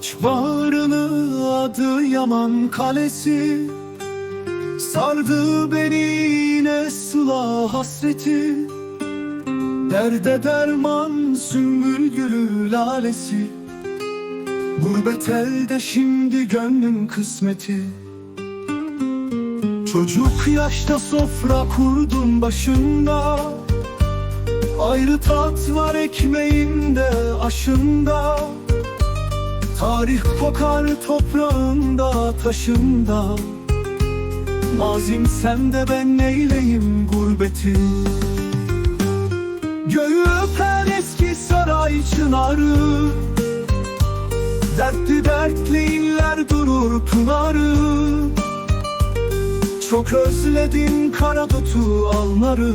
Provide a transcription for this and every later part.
Aç bağrını adı Yaman Kalesi. Sardı beni yine sıla hasreti. Derde derman sümbül gülü lalesi. Gurbet elde şimdi gönlüm kısmeti. Çocuk yaşta sofra kurdum başında. Ayrı tat var ekmeğinde aşında Tarih kokar toprağında taşında. Mazim sende ben neyleyim gurbeti? Göğü öpen eski saray çınarı. Dertli dertli iller durur pınarı. Çok özledim kara tutu alları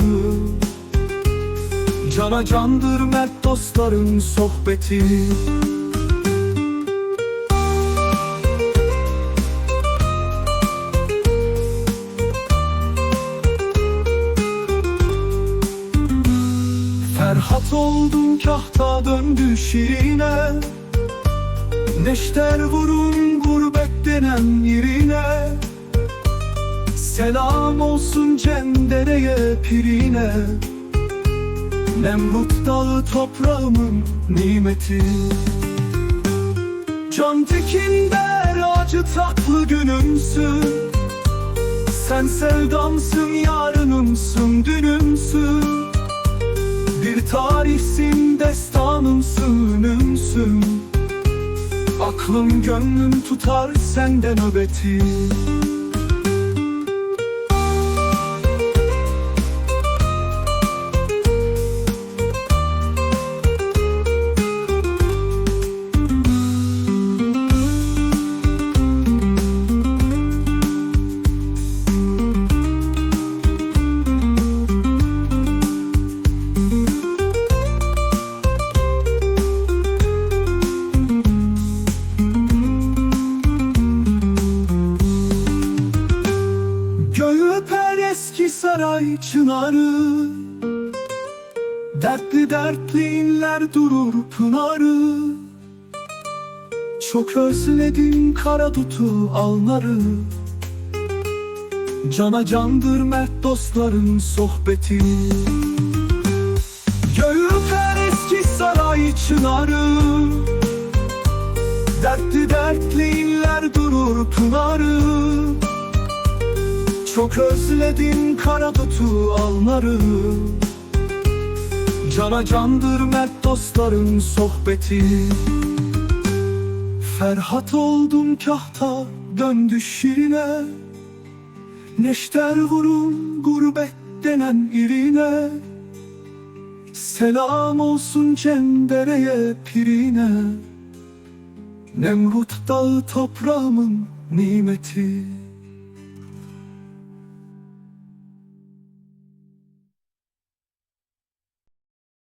Cana candır mert dostların sohbeti Ferhat oldum kahta döndü şirine. Neşter vurun gurbet denen yerine. Selam olsun cendereye pirine. Nemrut dağı toprağımın nimeti. Can tekin der acı tatlı günümsün Sen sevdamsın yarınımsın dünümsün Bir tarihsin destanımsın önümsün Aklım gönlüm tutar senden nöbeti eski saray çınarı. Dertli dertli inler durur pınarı. Çok özledim kara tutu alnarı. Cana candır mert dostların sohbeti. Göğü eski saray çınarı. Dertli dertli inler durur pınarı çok özledim kara tutu alnları Cana candır mert dostların sohbeti. Ferhat oldum kahta döndü şirine Neşter vurun gurbet denen irine. Selam olsun cendereye pirine. Nemrut dağı toprağımın nimeti